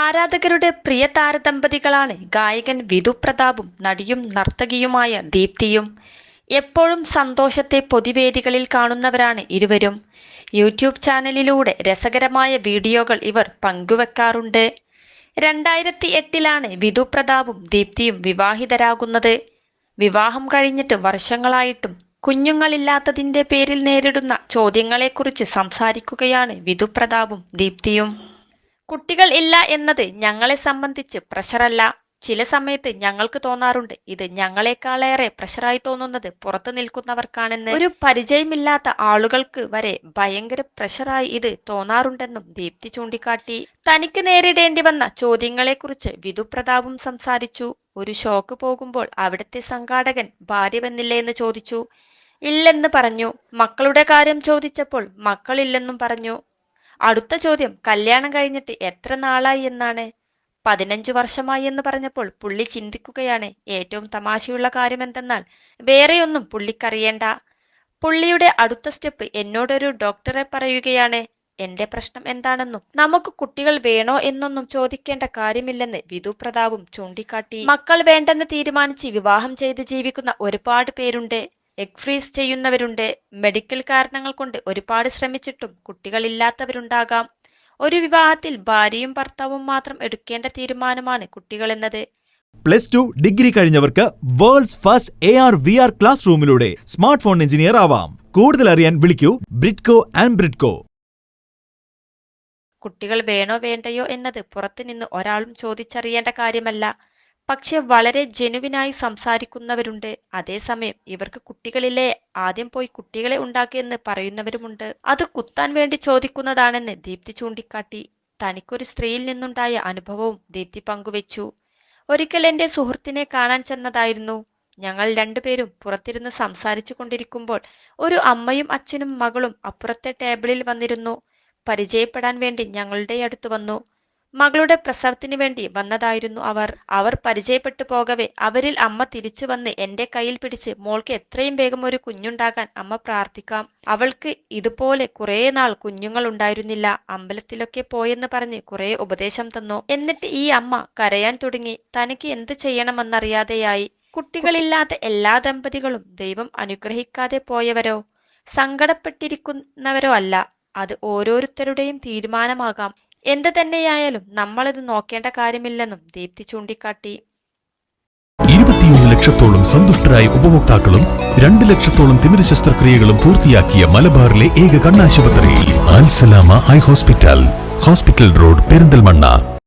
ആരാധകരുടെ പ്രിയ താരദമ്പതികളാണ് ഗായകൻ വിധു പ്രതാപും നടിയും നർത്തകിയുമായ ദീപ്തിയും. എപ്പോഴും സന്തോഷത്തെ പൊതുവേദികളിൽ കാണുന്നവരാണ് ഇരുവരും. യൂട്യൂബ് ചാനലിലൂടെ രസകരമായ വീഡിയോകൾ ഇവർ പങ്കുവെക്കാറുണ്ട്. രണ്ടായിരത്തി എട്ടിലാണ് വിധു പ്രതാപും ദീപ്തിയും വിവാഹിതരാകുന്നത്. വിവാഹം കഴിഞ്ഞിട്ട് വർഷങ്ങളായിട്ടും കുഞ്ഞുങ്ങളില്ലാത്തതിന്റെ പേരിൽ നേരിടുന്ന ചോദ്യങ്ങളെക്കുറിച്ച് സംസാരിക്കുകയാണ് വിധു പ്രതാപും ദീപ്തിയും. കുട്ടികൾ ഇല്ല എന്നത് ഞങ്ങളെ സംബന്ധിച്ച് പ്രഷറല്ല ചില സമയത്ത് ഞങ്ങൾക്ക് തോന്നാറുണ്ട്. ഇത് ഞങ്ങളെക്കാളേറെ പ്രഷറായി തോന്നുന്നത് പുറത്തു നിൽക്കുന്നവർക്കാണെന്ന്. ഒരു പരിചയമില്ലാത്ത ആളുകൾക്ക് വരെ ഭയങ്കര പ്രഷറായി ഇത് തോന്നാറുണ്ടെന്നും ദീപ്തി ചൂണ്ടിക്കാട്ടി. തനിക്ക് നേരിടേണ്ടി വന്ന ചോദ്യങ്ങളെക്കുറിച്ച് വിധുപ്രതാപും സംസാരിച്ചു. ഒരു ഷോക്ക് പോകുമ്പോൾ അവിടുത്തെ സംഘാടകൻ ഭാര്യ വന്നില്ലേ എന്ന് ചോദിച്ചു. ഇല്ലെന്ന് പറഞ്ഞു. മക്കളുടെ കാര്യം ചോദിച്ചപ്പോൾ മക്കളില്ലെന്നും പറഞ്ഞു. അടുത്ത ചോദ്യം കല്യാണം കഴിഞ്ഞിട്ട് എത്ര നാളായി എന്നാണ്? പതിനഞ്ചു വർഷമായി എന്ന് പറഞ്ഞപ്പോൾ പുള്ളി ചിന്തിക്കുകയാണ് ഏറ്റവും തമാശയുള്ള കാര്യം എന്തെന്നാൽ വേറെയൊന്നും പുള്ളിക്കറിയേണ്ട. പുള്ളിയുടെ അടുത്ത സ്റ്റെപ്പ് എന്നോടൊരു ഡോക്ടറെ പറയുകയാണ് എന്റെ പ്രശ്നം എന്താണെന്നും? നമുക്ക് കുട്ടികൾ വേണോ എന്നൊന്നും ചോദിക്കേണ്ട കാര്യമില്ലെന്ന് വിധു പ്രതാപും ചൂണ്ടിക്കാട്ടി. മക്കൾ വേണ്ടെന്ന് തീരുമാനിച്ച് വിവാഹം ചെയ്ത് ജീവിക്കുന്ന ഒരുപാട് പേരുണ്ട്. എഗ് ഫ്രീസ് ചെയ്യുന്നവരുണ്ട്. മെഡിക്കൽ കാരണങ്ങൾ കൊണ്ട് ഒരുപാട് ശ്രമിച്ചിട്ടും കുട്ടികളില്ലാത്തവരുണ്ടാകാം. ഒരു വിവാഹത്തിൽ ഭാര്യയും ഭർത്താവും മാത്രം എടുക്കേണ്ട തീരുമാനമാണ് കുട്ടികൾ കുട്ടികളെന്നത്. Plus two degree കഴിഞ്ഞവർക്ക് world's first A R V R class റൂമിലൂടെ smart phone engineer ആവാം. കൂടുതൽ അറിയാൻ വിളിക്കൂ ബ്രിഡ്കോ ആൻഡ് ബ്രിഡ്കോ കുട്ടികൾ വേണോ വേണ്ടയോ എന്നത് പുറത്തുനിന്ന് ഒരാളും ചോദിച്ചറിയേണ്ട കാര്യമല്ല. പക്ഷെ വളരെ ജെനുവിനായി സംസാരിക്കുന്നവരുണ്ട്. അതേസമയം ഇവർക്ക് കുട്ടികളില്ലേ ആദ്യം പോയി കുട്ടികളെ ഉണ്ടാക്കിയെന്ന് പറയുന്നവരുമുണ്ട്. അത് കുത്താൻ വേണ്ടി ചോദിക്കുന്നതാണെന്ന് ദീപ്തി ചൂണ്ടിക്കാട്ടി. തനിക്കൊരു സ്ത്രീയിൽ നിന്നുണ്ടായ അനുഭവവും ദീപ്തി പങ്കുവെച്ചു. ഒരിക്കൽ എന്റെ സുഹൃത്തിനെ കാണാൻ ചെന്നതായിരുന്നു. ഞങ്ങൾ രണ്ടുപേരും പുറത്തിരുന്ന് സംസാരിച്ചു കൊണ്ടിരിക്കുമ്പോൾ ഒരു അമ്മയും അച്ഛനും മകളും അപ്പുറത്തെ ടേബിളിൽ വന്നിരുന്നു. പരിചയപ്പെടാൻ വേണ്ടി ഞങ്ങളുടെ അടുത്ത് വന്നു. മകളുടെ പ്രസവത്തിന് വേണ്ടി വന്നതായിരുന്നു അവർ. അവർ പരിചയപ്പെട്ടു പോകവേ അവരിൽ അമ്മ തിരിച്ചു വന്ന് എന്റെ കയ്യിൽ പിടിച്ച് മോൾക്ക് എത്രയും വേഗം ഒരു കുഞ്ഞുണ്ടാകാൻ അമ്മ പ്രാർത്ഥിക്കാം. അവൾക്ക് ഇതുപോലെ കുറെ നാൾ കുഞ്ഞുങ്ങൾ ഉണ്ടായിരുന്നില്ല അമ്പലത്തിലൊക്കെ പോയെന്ന് പറഞ്ഞ് കുറെ ഉപദേശം തന്നു. എന്നിട്ട് ഈ അമ്മ കരയാൻ തുടങ്ങി. തനിക്ക് എന്ത് ചെയ്യണമെന്നറിയാതെയായി. കുട്ടികളില്ലാത്ത എല്ലാ ദമ്പതികളും ദൈവം അനുഗ്രഹിക്കാതെ പോയവരോ? സങ്കടപ്പെട്ടിരിക്കുന്നവരോ അല്ല. അത് ഓരോരുത്തരുടെയും തീരുമാനമാകാം. എന്ത് തന്നെയായാലും നമ്മളിത് നോക്കേണ്ട കാര്യമില്ലെന്നും ദീപ്തി ചൂണ്ടിക്കാട്ടി. ഇരുപത്തിയൊന്ന് ലക്ഷത്തോളം സന്തുഷ്ടരായ ഉപഭോക്താക്കളും രണ്ട് ലക്ഷത്തോളം തിമിര ശസ്ത്രക്രിയകളും പൂർത്തിയാക്കിയ മലബാറിലെ ഏക കണ്ണാശുപത്രി Al Salama high hospital. Hospital road Perinthalmanna.